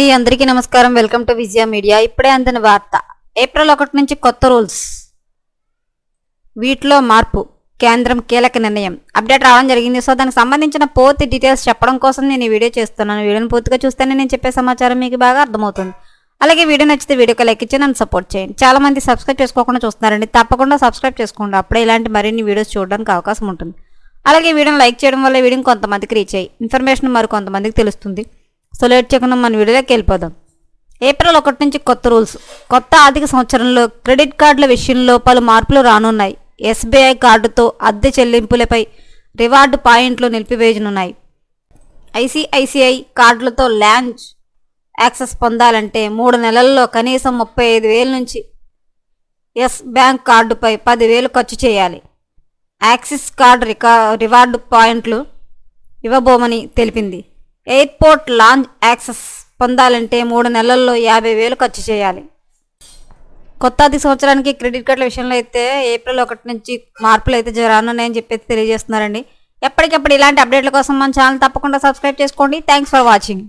అండి అందరికీ నమస్కారం. Welcome to Vijaya media. ఇప్పుడే అందిన వార్త. ఏప్రిల్ ఒకటి నుంచి కొత్త రూల్స్. వీటిలో మార్పు. కేంద్రం కీలక నిర్ణయం. అప్డేట్ రావడం జరిగింది. సో దానికి సంబంధించిన పూర్తి డీటెయిల్స్ చెప్పడం కోసం నేను ఈ వీడియో చేస్తున్నాను. వీడియోని పూర్తిగా చూస్తేనే నేను చెప్పే సమాచారం మీకు బాగా అర్థమవుతుంది. అలాగే వీడియో నచ్చితే వీడియోకి లైక్ ఇచ్చి నన్ను సపోర్ట్ చేయండి. చాలా మంది సబ్స్క్రైబ్ చేసుకోకుండా చూస్తున్నారండి. తప్పకుండా సబ్స్క్రైబ్ చేసుకోండి. అప్పుడే ఇలాంటి మరిన్ని వీడియోస్ చూడడానికి అవకాశం ఉంటుంది. అలాగే వీడియోని లైక్ చేయడం వల్ల వీడియోని కొంతమందికి రీచ్ అయ్యి ఇన్ఫర్మేషన్ మరి కొంతమందికి తెలుస్తుంది. సో లేట్ చేయకుండా మన వీడియోలోకి వెళ్ళిపోదాం. ఏప్రిల్ ఒకటి నుంచి కొత్త రూల్స్ కొత్త ఆర్థిక సంవత్సరంలో క్రెడిట్ కార్డుల విషయంలో పలు మార్పులు రానున్నాయి. ఎస్బీఐ కార్డుతో అద్దె చెల్లింపులపై రివార్డు పాయింట్లు నిలిపివేయనున్నాయి. ఐసిఐసిఐ కార్డులతో ల్యాంచ్ యాక్సెస్ పొందాలంటే మూడు నెలల్లో కనీసం ముప్పై ఐదు వేల నుంచి ఎస్ బ్యాంక్ కార్డుపై పదివేలు ఖర్చు చేయాలి. యాక్సిస్ కార్డు రికా రివార్డు పాయింట్లు ఇవ్వబోమని తెలిపింది. ఎయిర్పోర్ట్ లాంజ్ యాక్సెస్ పొందాలంటే మూడు నెలల్లో యాభై వేలు ఖర్చు చేయాలి. కొత్త ఆర్థిక సంవత్సరానికి క్రెడిట్ కార్డుల విషయంలో అయితే ఏప్రిల్ ఒకటి నుంచి మార్పులు అయితే రానున్నాయని చెప్పేసి తెలియజేస్తున్నారండి. ఎప్పటికప్పుడు ఇలాంటి అప్డేట్ల కోసం మన ఛానల్ తప్పకుండా సబ్స్క్రైబ్ చేసుకోండి. Thanks for watching.